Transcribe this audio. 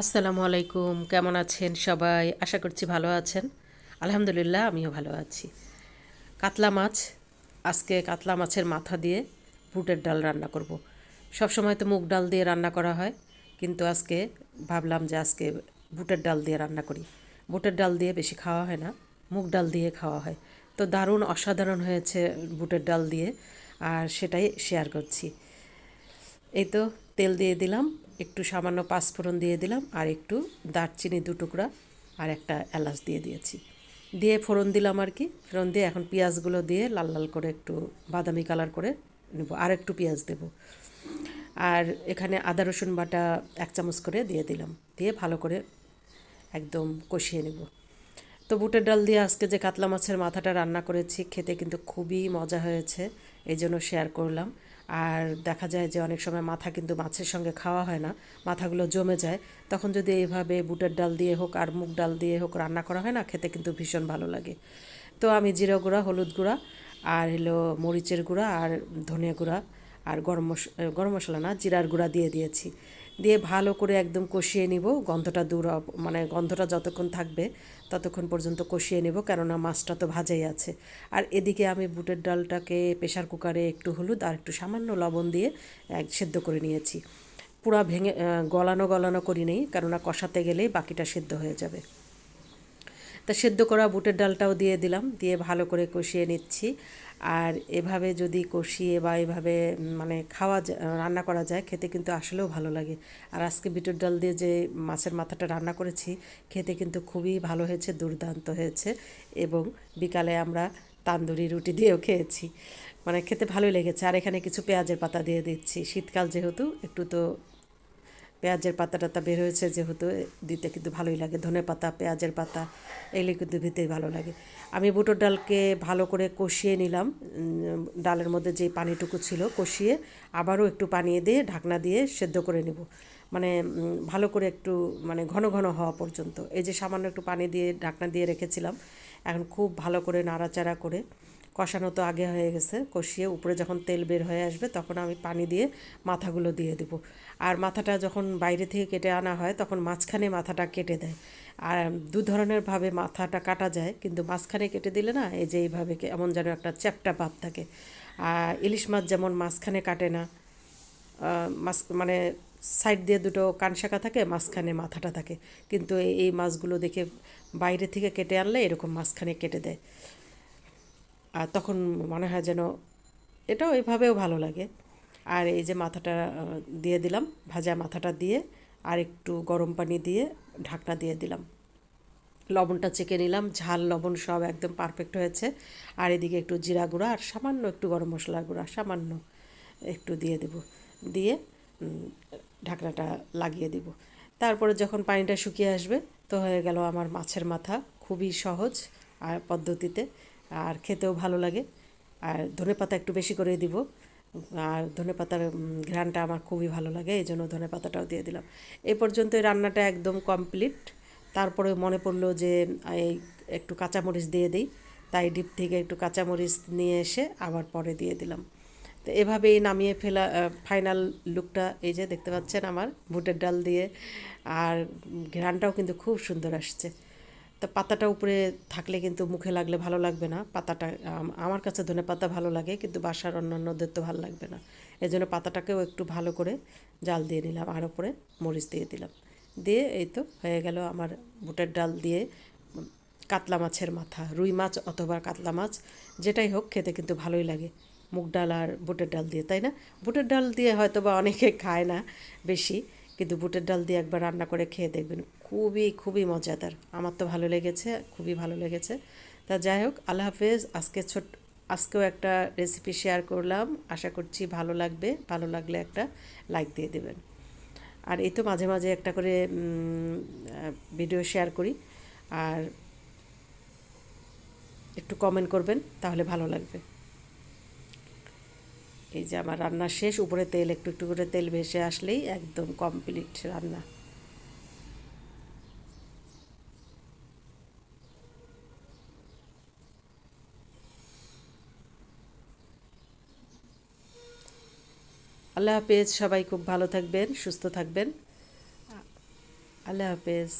আসসালামু আলাইকুম, কেমন আছেন সবাই? আশা করছি ভালো আছেন। আলহামদুলিল্লাহ, আমিও ভালো আছি। কাতলা মাছ, আজকে কাতলা মাছের মাথা দিয়ে বুটের ডাল রান্না করব। সব সময় তো মুগ ডাল দিয়ে রান্না করা হয়, কিন্তু আজকে ভাবলাম যে আজকে বুটের ডাল দিয়ে রান্না করি। বুটের ডাল দিয়ে বেশি খাওয়া হয় না, মুগ ডাল দিয়ে খাওয়া হয়। তো দারুণ অসাধারণ হয়েছে বুটের ডাল দিয়ে, আর সেটাই শেয়ার করছি। এই তো তেল দিয়ে দিলাম একটু সামান্য পাঁচফোড়ন দিয়ে দিলাম আর একটু দারচিনি দু টুকরা আর একটা এলাচ দিয়ে দিয়েছি। দিয়ে ফোড়ন দিলাম আর কি। ফোড়ন দিয়ে এখন পেঁয়াজগুলো দিয়ে লাল লাল করে একটু বাদামি কালার করে নেব। আর একটু পেঁয়াজ দেব। আর এখানে আদা, রসুন বাটা এক চামচ করে দিয়ে দিলাম। দিয়ে ভালো করে একদম কষিয়ে নেব। তো বুটের ডাল দিয়ে আজকে যে কাতলা মাছের মাথাটা রান্না করেছি, খেতে কিন্তু খুবই মজা হয়েছে। এই জন্য শেয়ার করলাম। আর দেখা যায় যে অনেক সময় মাথা কিন্তু মাছের সঙ্গে খাওয়া হয় না, মাথাগুলো জমে যায়। তখন যদি এইভাবে বুটের ডাল দিয়ে হোক আর মুগ ডাল দিয়ে হোক রান্না করা হয় না, খেতে কিন্তু ভীষণ ভালো লাগে। তো আমি জিরা গুঁড়া, হলুদ গুঁড়া, আর হলো মরিচের গুঁড়া, আর ধনিয়া গুঁড়া, আর গরম মশ, গরম মশলা না, জিরার গুঁড়া দিয়ে দিয়েছি। দিয়ে ভালো করে একদম কষিয়ে নিব। গন্ধটা দূর মানে গন্ধটা যতক্ষণ থাকবে ততক্ষণ পর্যন্ত কষিয়ে নেব, কেননা মাছটা তো ভাজাই আছে। আর এদিকে আমি বুটের ডালটাকে প্রেশার কুকারে একটু হলুদ আর একটু সামান্য লবণ দিয়ে সেদ্ধ করে নিয়েছি। পুরা ভেঙে গলানো গলানো করি নেই কেননা কষাতে গেলেই বাকিটা সেদ্ধ হয়ে যাবে। তা সেদ্ধ করা বুটের ডালটাও দিয়ে দিলাম, দিয়ে ভালো করে কষিয়ে নিচ্ছি। আর এভাবে যদি কষিয়ে বা এভাবে মানে খাওয়া রান্না করা যায়, খেতে কিন্তু আসলেও ভালো লাগে। আর আজকে বিটের ডাল দিয়ে যে মাছের মাথাটা রান্না করেছি, খেতে কিন্তু খুবই ভালো হয়েছে, দুর্দান্ত হয়েছে। এবং বিকালে আমরা তান্দুরি রুটি দিয়েও খেয়েছি। মানে খেতে ভালোই লেগেছে। আর এখানে কিছু পেঁয়াজের পাতা দিয়ে দিচ্ছি। শীতকাল যেহেতু, একটু তো পেঁয়াজের পাতা টাতা বের হয়েছে, যেহেতু দিতে কিন্তু ভালোই লাগে। ধনে পাতা, পেঁয়াজের পাতা এগুলো কিন্তু দিতেই ভালো লাগে। আমি বুটোর ডালকে ভালো করে কষিয়ে নিলাম। ডালের মধ্যে যে পানিটুকু ছিল কষিয়ে আবারও একটু পানি দিয়ে ঢাকনা দিয়ে সেদ্ধ করে নেব। মানে ভালো করে একটু মানে ঘন ঘন হওয়া পর্যন্ত। এই যে সামান্য একটু পানি দিয়ে ঢাকনা দিয়ে রেখেছিলাম এখন খুব ভালো করে নাড়াচাড়া করে কষানো তো আগে হয়ে গেছে, কষিয়ে উপরে যখন তেল বের হয়ে আসবে তখন আমি পানি দিয়ে মাথাগুলো দিয়ে দেব। আর মাথাটা যখন বাইরে থেকে কেটে আনা হয় তখন মাঝখানে মাথাটা কেটে দেয়। আর দু ধরনের ভাবে মাথাটা কাটা যায়, কিন্তু মাঝখানে কেটে দিলে না এই যে এইভাবে এমন যেন একটা চ্যাপটা ভাব থাকে। আর ইলিশ মাছ যেমন মাঝখানে কাটে না মাছ মানে সাইড দিয়ে দুটো কানশাকা থাকে, মাঝখানে মাথাটা থাকে। কিন্তু এই মাছগুলো দেখে বাইরে থেকে কেটে আনলে এরকম মাঝখানে কেটে দেয়। আর তখন মনে হয় যেন এটাও এভাবেও ভালো লাগে। আর এই যে মাথাটা দিয়ে দিলাম, ভাজা মাথাটা দিয়ে আর একটু গরম পানি দিয়ে ঢাকনা দিয়ে দিলাম। লবণটা চেকে নিলাম, ঝাল, লবণ সব একদম পারফেক্ট হয়েছে। আর এদিকে একটু জিরা গুঁড়া আর সামান্য একটু গরম মশলার গুঁড়া, সামান্য একটু দিয়ে দেব। দিয়ে ঢাকনাটা লাগিয়ে দিব। তারপরে যখন পানিটা শুকিয়ে আসবে, তো হয়ে গেল আমার মাছের মাথা। খুবই সহজ আর পদ্ধতিতে, আর খেতেও ভালো লাগে। আর ধনে পাতা একটু বেশি করে দিব। আর ধনে পাতার ঘ্রানটা আমার খুবই ভালো লাগে, এই জন্য ধনে পাতাটাও দিয়ে দিলাম। এ পর্যন্ত রান্নাটা একদম কমপ্লিট। তারপরে মনে পড়ল যে, এই একটু কাঁচামরিচ দিয়ে দিই। তাই ডিপ থেকে একটু কাঁচামরিচ নিয়ে এসে আবার পরে দিয়ে দিলাম। তো এভাবেই নামিয়ে ফেলা ফাইনাল লুকটা এই যে দেখতে পাচ্ছেন আমার বুটের ডাল দিয়ে। আর ঘ্রানটাও কিন্তু খুব সুন্দর আসছে। তা পাতাটা উপরে থাকলে কিন্তু মুখে লাগলে ভালো লাগবে না। পাতাটা আমার কাছে ধনে পাতা ভালো লাগে, কিন্তু বাসার অন্যান্যদের তো ভালো লাগবে না। এই জন্য পাতাটাকেও একটু ভালো করে জাল দিয়ে নিলাম, আর উপরে মরিচ দিয়ে দিলাম। দিয়ে এই তো হয়ে গেল আমার বুটের ডাল দিয়ে কাতলা মাছের মাথা, রুই মাছ অথবা কাতলা মাছ, যেটাই হোক খেতে কিন্তু ভালোই লাগে। মুগ ডাল আর বুটের ডাল দিয়ে, তাই না? বুটের ডাল দিয়ে হয়তো বা অনেকে খায় না বেশি, কিন্তু বুটের ডাল দিয়ে একবার রান্না করে খেয়ে দেখবেন। খুবই খুবই মজাদার। আমার তো ভালো লেগেছে, খুবই ভালো লেগেছে। তা যাই হোক, আল্লাহ হাফেজ। আজকে ছোট আজকেও একটা রেসিপি শেয়ার করলাম। আশা করছি ভালো লাগবে। ভালো লাগলে একটা লাইক দিয়ে দেবেন। আর এই তো মাঝে মাঝে একটা করে ভিডিও শেয়ার করি। আর একটু কমেন্ট করবেন, তাহলে ভালো লাগবে। এই যে আমার রান্না শেষ উপরে তেল একটু একটু করে তেল ভেসে আসলেই একদম কমপ্লিট রান্না। আল্লাহ হাফেজ সবাই খুব ভালো থাকবেন সুস্থ থাকবেন। আল্লাহ হাফেজ।